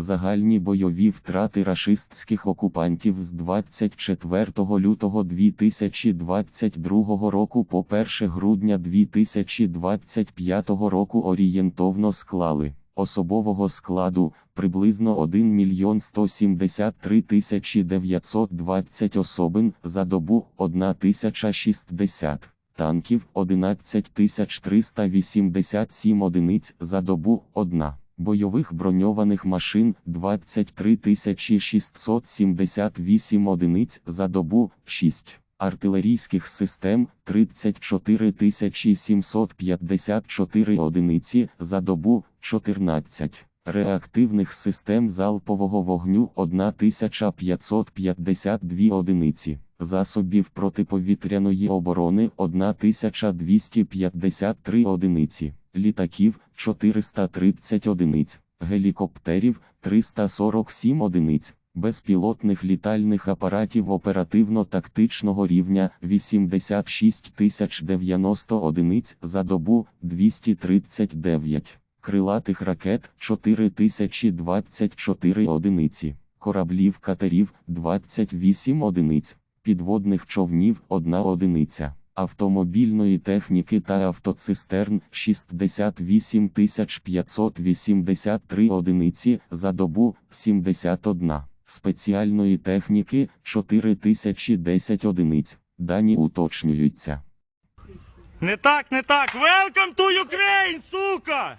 Загальні бойові втрати рашистських окупантів з 24 лютого 2022 року по 1 грудня 2025 року орієнтовно склали особового складу приблизно 1 мільйон 173 тисячі 920 особин за добу 1060 танків 11387 одиниць за добу 1, бойових броньованих машин 23678 одиниць за добу 6, артилерійських систем 34754 одиниці за добу 14. Реактивних систем залпового вогню 1552 одиниці, засобів протиповітряної оборони 1253 одиниці, літаків 430 одиниць, гелікоптерів 347 одиниць, безпілотних літальних апаратів оперативно-тактичного рівня 86 090 одиниць за добу 239 крилатих ракет 4024 одиниці, кораблів катерів 28 одиниць, підводних човнів 1 одиниця, автомобільної техніки та автоцистерн 68 583 одиниці за добу 71, спеціальної техніки 4010 одиниць, дані уточнюються. Не так, не так. Welcome to Ukraine, сука!